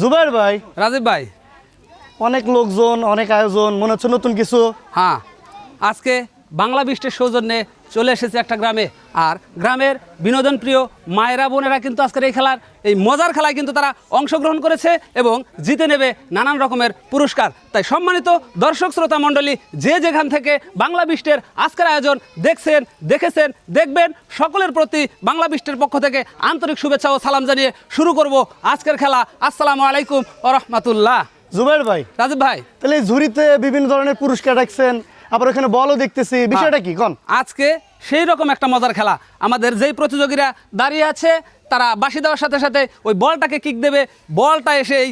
জুবাইর ভাই। রাজীব ভাই। অনেক লোকজন অনেক আয়োজন মনে হচ্ছে নতুন কিছু। হ্যাঁ আজকে বাংলা বৃষ্টির সৌজন্যে চলে এসেছে একটা গ্রামে। আর গ্রামের বিনোদন প্রিয় মায়েরা বোনেরা কিন্তু আজকের এই খেলার এই মজার খেলায় কিন্তু তারা অংশগ্রহণ করেছে এবং জিতে নেবে নানান রকমের পুরস্কার। তাই সম্মানিত দর্শক শ্রোতা মণ্ডলী যে যেখান থেকে বাংলা বৃষ্টির আজকের আয়োজন দেখছেন দেখেছেন দেখবেন সকলের প্রতি বাংলা বৃষ্টির পক্ষ থেকে আন্তরিক শুভেচ্ছা ও সালাম জানিয়ে শুরু করব আজকের খেলা। আসসালামু আলাইকুম ও রহমতুল্লাহ। জুবাইর ভাই। রাজীব ভাই। তাহলে এই ঝুড়িতে বিভিন্ন ধরনের পুরস্কার রাখছেন আবার ওখানে বলও দেখতেছি। বিষয়টা কি? কন? আজকে সেই রকম একটা মজার খেলা। আমাদের যেই প্রতিযোগীরা দাঁড়িয়ে আছে তারা বাসি দেওয়ার সাথে সাথে ওই বলটাকে কিক দেবে। বলটা এসে এই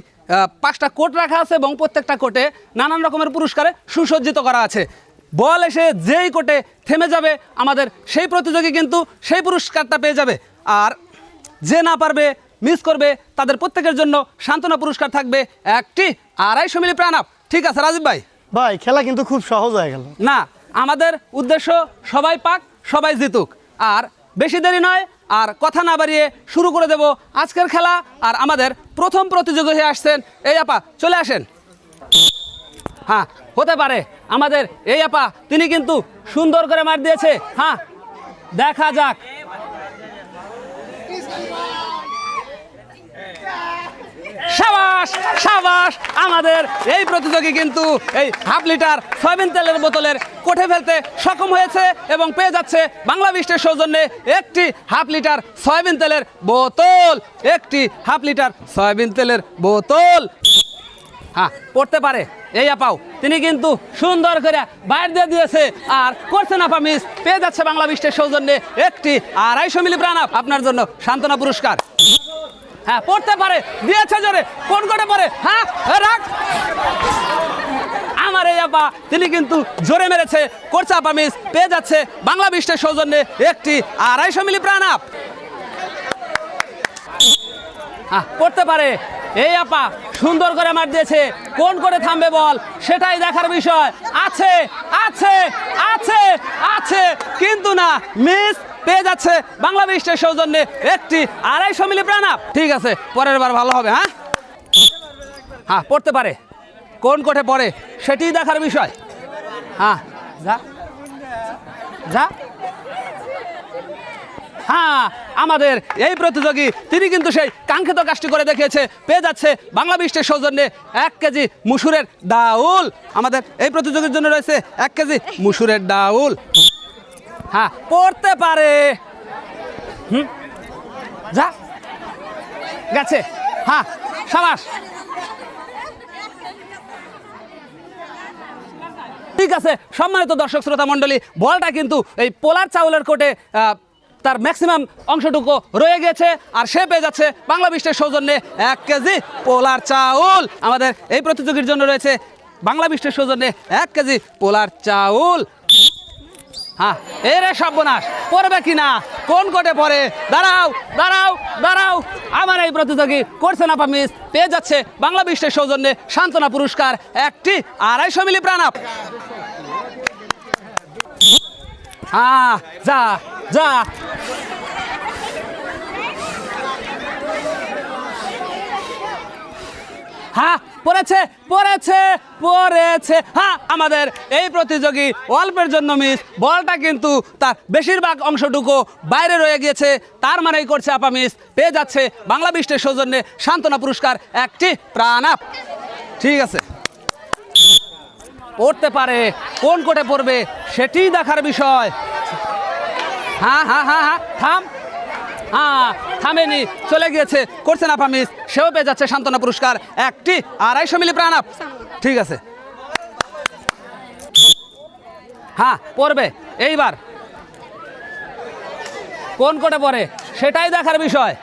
পাঁচটা কোট রাখা আছে এবং প্রত্যেকটা কোটে নানান রকমের পুরস্কারে সুসজ্জিত করা আছে। বল এসে যেই কোটে থেমে যাবে আমাদের সেই প্রতিযোগী কিন্তু সেই পুরস্কারটা পেয়ে যাবে। আর যে না পারবে মিস করবে তাদের প্রত্যেকের জন্য সান্ত্বনা পুরস্কার থাকবে একটি আড়াইশো মিলি প্রাণাপ ঠিক আছে রাজীব ভাই? ভাই, খেলা কিন্তু খুব সহজ হয়ে গেল। না, আমাদের উদ্দেশ্য সবাই পাক, সবাই জিতুক। আর বেশি দেরি নয়, আর কথা না বাড়িয়ে শুরু করে দেব আজকের খেলা। আর আমাদের প্রথম প্রতিযোগী হয়ে আসছেন এই আপা, চলে আসেন। হ্যাঁ হতে পারে, আমাদের এই আপা, তিনি কিন্তু সুন্দর করে মার দিয়েছে। হ্যাঁ দেখা যাক। সাবাস সাবাস, আমাদের এই প্রতিযোগী কিন্তু এই হাফ লিটার সয়াবিন তেলের বোতলের কোঠে ফেলতে সক্ষম হয়েছে এবং পেয়ে যাচ্ছে বাংলা বৃষ্টির সৌজন্যে একটি হাফ লিটার সয়াবিন তেলের বোতল। একটি হাফ লিটার সয়াবিন তেলের বোতল। হ্যাঁ পড়তে পারে। এই আপাও। তিনি কিন্তু সুন্দর করে বাইর দিয়ে দিয়েছে আর করছে না মিস পেয়ে যাচ্ছে বাংলা বৃষ্টির সৌজন্যে একটি আড়াইশো মিলি প্রাণাপ আপনার জন্য সান্ত্বনা পুরস্কার। হ্যাঁ পড়তে পারে, দিয়েছে জোরে, কোন করে পড়ে? হ্যাঁ রাখ। আমার এই আপা, তিনি কিন্তু জোরে মেরেছে করছে আপা মিস পেয়ে যাচ্ছে বাংলা বৃষ্টির সৌজন্যে একটি আড়াইশো মিলি প্রাণ আপ। পড়তে পারে। এই আপা, সুন্দর করে মার দিয়েছে, কোন করে থামবে বল, সেটাই দেখার বিষয়। আছে আছে আছে আছে, কিন্তু না মিস পেয়ে যাচ্ছে বাংলা বৃষ্টির সৌজন্যে একটি আড়াইশো মিলি প্রাণাপ ঠিক আছে, পরের বার ভালো হবে হ্যাঁ? হ্যাঁ পড়তে পারে। কোন কোঠে পড়ে সেটিই দেখার বিষয়। হ্যাঁ যা। যা। হ্যাঁ আমাদের এই প্রতিযোগী, তিনি কিন্তু সেই কাঙ্ক্ষিত কাজটি করে দেখিয়েছে, পেয়ে যাচ্ছে বাংলা বৃষ্টির সৌজন্যে এক কেজি মুসুরের ডাউল। আমাদের এই প্রতিযোগীর জন্য রয়েছে এক কেজি মুসুরের ডাউল। হ্যাঁ পড়তে পারে। হুম? যা। গেছে। হ্যাঁ সাবাস। ঠিক আছে, সম্মানিত দর্শক, শ্রোতা মণ্ডলী, বলটা কিন্তু এই পোলার চাউলের কোটে তার ম্যাক্সিমাম অংশটুকু রয়ে গেছে আর সে পেয়ে যাচ্ছে বাংলা বিশ্বের সৌজন্যে এক কেজি পোলার চাউল। আমাদের এই প্রতিযোগীর জন্য রয়েছে বাংলা বৃষ্টির সৌজন্যে এক কেজি পোলার চাউল। হ্যাঁ এ রে সর্বনাশ, পড়বে কি না? কোন কোটে পড়ে? দাঁড়াও দাঁড়াও দাঁড়াও। আমার এই প্রতিযোগী করছে না মিস, পেয়ে যাচ্ছে বাংলা বিশ্বের সৌজন্যে সান্ত্বনা পুরস্কার, একটি আড়াইশো মিলি প্রাণাপ। হ্যাঁ যা যা। হ্যাঁ পড়েছে পড়েছে পড়েছে। হ্যাঁ আমাদের এই প্রতিযোগী অল্পের জন্য মিস বলটা কিন্তু তার বেশিরভাগ অংশটুকু বাইরে রয়ে গিয়েছে। তার মানেই করছে আপা মিস পেয়ে যাচ্ছে বাংলা বিশ্বের সৌজন্যে সান্ত্বনা পুরস্কার একটি প্রাণাপ ঠিক আছে। পড়তে পারে, কোন কোটে পড়বে সেটিই দেখার বিষয়। হ্যাঁ হ্যাঁ হ্যাঁ হ্যাঁ থাম। হ্যাঁ থামেনি, চলে গিয়েছে। করছে না মিস সেও পেয়ে যাচ্ছে সান্ত্বনা পুরস্কার। একটি আড়াইশো মিলি প্রাণাপ ঠিক আছে। হ্যাঁ পড়বে। এইবার। কোন কোটে পড়ে? সেটাই দেখার বিষয়।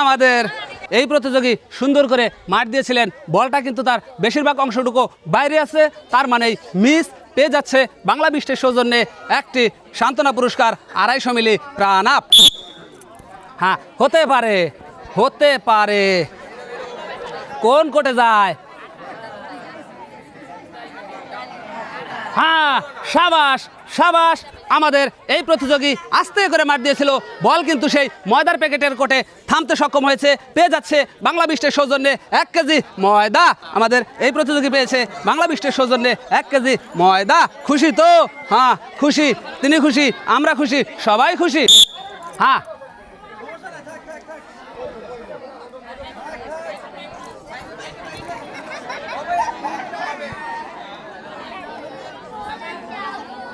আমাদের এই প্রতিযোগী সুন্দর করে মার দিয়েছিলেন। বলটা কিন্তু তার বেশিরভাগ অংশটুকু বাইরে আছে। তার মানেই মিস পেয়ে যাচ্ছে বাংলা বৃষ্টির সৌজন্যে একটি সান্ত্বনা পুরস্কার আড়াইশো মিলি প্রাণ আপ। হ্যাঁ হতে পারে হতে পারে। কোন কোটে যায়? হ্যাঁ সাবাস সাবাস। আমাদের এই প্রতিযোগী আস্তে করে মার দিয়েছিল। বল কিন্তু সেই ময়দার প্যাকেটের কোটে থামতে সক্ষম হয়েছে, পেয়ে যাচ্ছে বাংলা বিষ্টের সৌজন্যে এক কেজি ময়দা। আমাদের এই প্রতিযোগী পেয়েছে বাংলা বিষ্টের সৌজন্যে এক কেজি ময়দা। খুশি তো? হ্যাঁ খুশি। তিনি খুশি, আমরা খুশি, সবাই খুশি। হ্যাঁ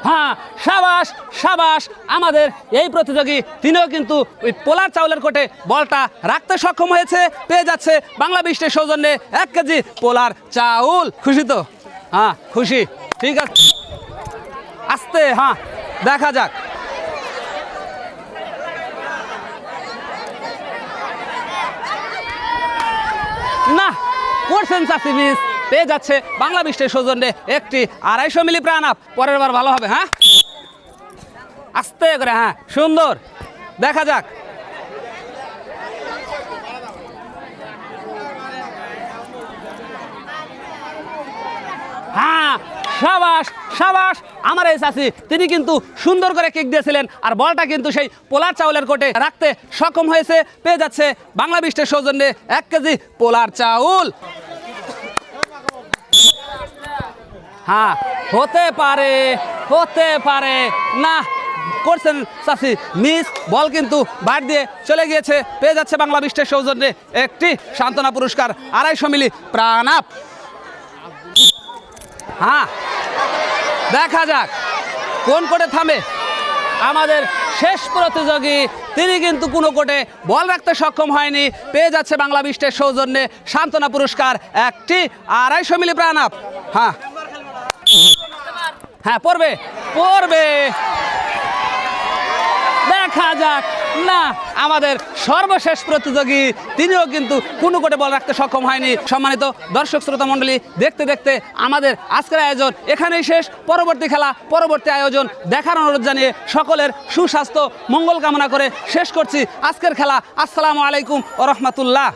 হ্যাঁ সাবাস সাবাস, আমাদের এই প্রতিযোগী। তিনিও কিন্তু ওই পোলার চাউলের কোটে বলটা রাখতে সক্ষম হয়েছে, পেয়ে যাচ্ছে বাংলা বৃষ্টির সৌজন্যে এক কেজি পোলার চাউল। খুশি তো? হ্যাঁ খুশি। ঠিক আছে। আস্তে হ্যাঁ দেখা যাক। না করছেন চাষি মিস পেয়ে যাচ্ছে বাংলা বৃষ্টির সৌজন্যে একটি আড়াইশো মিলি প্রাণ আপ। পরের বার ভালো হবে হ্যাঁ? আস্তে করে হ্যাঁ সুন্দর। দেখা যাক। হ্যাঁ সাবাস সাবাস। আমার এই চাষি, তিনি কিন্তু সুন্দর করে কিক দিয়েছিলেন আর বলটা কিন্তু সেই পোলার চাউলের কোটে রাখতে সক্ষম হয়েছে। পেয়ে যাচ্ছে বাংলা বৃষ্টির সৌজন্যে এক কেজি পোলার চাউল। হ্যাঁ হতে পারে হতে পারে। না, করছেন চাষি মিস বল কিন্তু বার দিয়ে চলে গিয়েছে। পেয়ে যাচ্ছে বাংলা বৃষ্টির সৌজন্যে একটি সান্ত্বনা পুরস্কার, আড়াইশো মিলি প্রাণ আপ। হ্যাঁ দেখা যাক, কোন কোটে থামে। আমাদের শেষ প্রতিযোগী, তিনি কিন্তু কোনো কোটে বল রাখতে সক্ষম হয়নি। পেয়ে যাচ্ছে বাংলা বিষ্টের সৌজন্যে সান্ত্বনা পুরস্কার, একটি আড়াইশো মিলি প্রাণ আপ। হ্যাঁ হ্যাঁ পড়বে পড়বে। দেখা যাক। না, আমাদের সর্বশেষ প্রতিযোগী, তিনিও কিন্তু কোনো কোটে বল রাখতে সক্ষম হয়নি। সম্মানিত দর্শক শ্রোতা মণ্ডলী, দেখতে দেখতে আমাদের আজকের আয়োজন এখানেই শেষ। পরবর্তী খেলা, পরবর্তী আয়োজন দেখার অনুরোধ জানিয়ে সকলের সুস্বাস্থ্য, মঙ্গল কামনা করে শেষ করছি আজকের খেলা। আসসালামু আলাইকুম ও রহমতুল্লাহ।